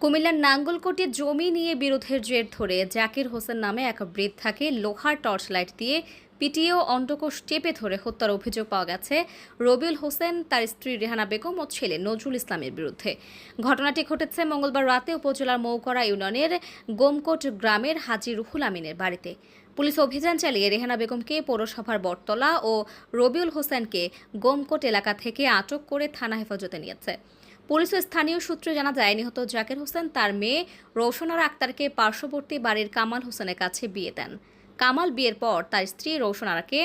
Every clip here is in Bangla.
কুমিল্লার নাঙ্গলকোটে জমি নিয়ে বিরোধের জের ধরে জাকির হোসেন নামে এক বৃদ্ধাকে লোহার টর্চ লাইট দিয়ে পিটিয়ে ও অন্ডকোষ টেপে ধরে হত্যার অভিযোগ পাওয়া গেছে। রবিউল হোসেন, তার স্ত্রী রেহানা বেগম ও ছেলে নজরুল ইসলামের বিরুদ্ধে। ঘটনাটি ঘটেছে মঙ্গলবার রাতে উপজেলার মৌকরা ইউনিয়নের গোমকোট গ্রামের হাজি রুহুল আমিনের বাড়িতে। পুলিশ অভিযান চালিয়ে রেহানা বেগমকে পৌরসভার বটতলা ও রবিউল হোসেনকে গোমকোট এলাকা থেকে আটক করে থানা হেফাজতে নিয়েছে। পুলিশ স্থানীয় সূত্রে জানা যায়, নিহত জাকির হোসেন তার মেয়ে রৌশনারা আক্তারকে পার্শ্ববর্তী বাড়ির কামাল হোসেনের কাছে বিয়ে দেন। কামাল বিয়ের পর তার স্ত্রী রৌশনারাকে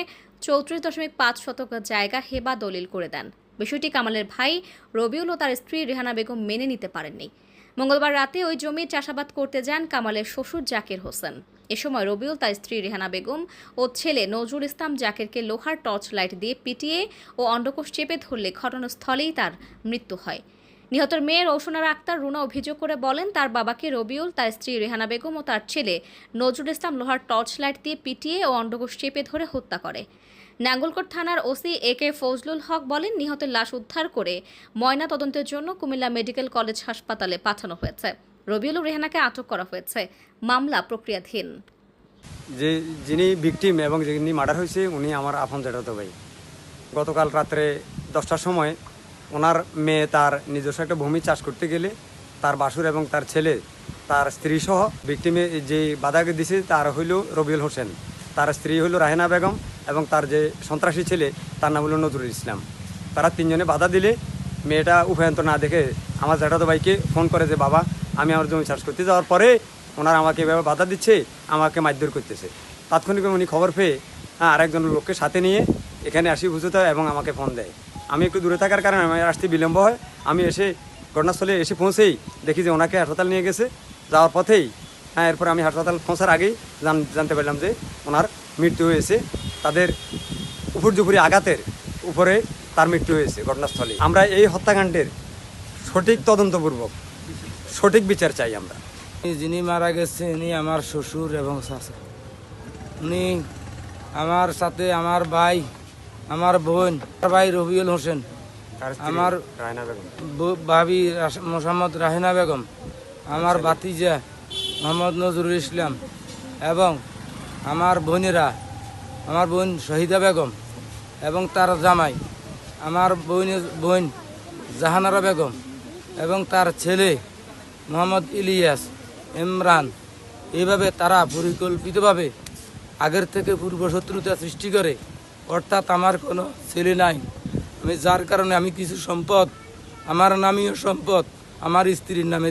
চৌত্রিশ দশমিক পাঁচ শতক জায়গা হেবা দলিল করে দেন। বিষয়টি কামালের ভাই রবিউল ও তার স্ত্রী রেহানা বেগম মেনে নিতে পারেননি। মঙ্গলবার রাতে ওই জমি চাষাবাদ করতে যান কামালের শ্বশুর জাকির হোসেন। এ সময় রবিউল, তার স্ত্রী রেহানা বেগম ও ছেলে নজরুল ইসলাম জাকিরকে লোহার টর্চ লাইট দিয়ে পিটিয়ে ও অন্ডকোষ চেপে ধরলে ঘটনাস্থলেই তার মৃত্যু হয়। নিহতের মেয়ে রৌশনারা আক্তার রুনা অভিযোগ করে বলেন, তার বাবাকে রবিউল, তার স্ত্রী রেহানা বেগম ও তার ছেলে নজরুল ইসলাম লোহার টর্চ লাইট দিয়ে পিটিয়ে ও অন্ডকোষ চেপে ধরে হত্যা করে। নাঙ্গলকোট থানার ওসি এ কে ফজলুল হক বলেন, নিহতের লাশ উদ্ধার করে ময়না তদন্তের জন্য কুমিল্লা মেডিকেল কলেজ হাসপাতালে পাঠানো হয়েছে। রবিউল রেহানাকে আটক করা হয়েছে। মামলা প্রক্রিয়াধীন। যে যিনি ভিকটিম এবং যিনি মার্ডার হয়েছে, উনি আমার আপন জ্যাঠাতো ভাই। গতকাল রাত্রে দশটার সময় ওনার মেয়ে তার নিজস্ব একটা ভূমি চাষ করতে গেলে তার বাসুর এবং তার ছেলে, তার স্ত্রী সহ ভিকটিমে যে বাধাকে দিছে তার হইল রবিউল হোসেন। তার স্ত্রী হইল রাহেনা বেগম এবং তার যে সন্ত্রাসী ছেলে তার নাম হলো নজরুল ইসলাম। তারা তিনজনে বাধা দিলে মেয়েটা উভয়ন্ত না দেখে আমার জ্যাঠাতো ভাইকে ফোন করে যে, বাবা, আমি আমার জমি চাষ করতে যাওয়ার পরে ওনারা আমাকে এভাবে বাধা দিচ্ছে, আমাকে মারধর করতেছে। তাৎক্ষণিক উনি খবর পেয়ে আরেকজন লোককে সাথে নিয়ে এখানে আসি বুঝতে এবং আমাকে ফোন দেয়। আমি একটু দূরে থাকার কারণে আমার আসতে বিলম্ব হয়। আমি এসে ঘটনাস্থলে এসে পৌঁছেই দেখি যে ওনাকে হাসপাতাল নিয়ে গেছে। যাওয়ার পথেই হ্যাঁ এরপর আমি হাসপাতাল পৌঁছার আগেই জান- জানতে পারলাম যে ওনার মৃত্যু হয়েছে। তাদের উপর্যুপুরি আঘাতের উপরে তার মৃত্যু হয়েছে ঘটনাস্থলে। আমরা এই হত্যাকাণ্ডের সঠিক তদন্তপূর্বক, সঠিক বিচার চাই আমরা। যিনি মারা গেছে উনি আমার শ্বশুর এবং শাশু উনি আমার সাথে আমার ভাই আমার বোন ভাই রবিউল হোসেন আমার ভাবি মোসাম্মদ রাহিনা বেগম আমার বাতিজা মোহাম্মদ নজরুল ইসলাম এবং আমার বোনেরা আমার বোন শহীদা বেগম এবং তার জামাই আমার বোন বোন জাহানারা বেগম এবং তার ছেলে মোহাম্মদ ইলিয়াস ইমরান। এইভাবে তারা পরিকল্পিতভাবে আগের থেকে পূর্ব শত্রুতা সৃষ্টি করে। অর্থাৎ আমার কোনো ছেলে নাই। আমি যার কারণে আমি কিছু সম্পদ, আমার নামীয় সম্পদ, আমার স্ত্রীর নামে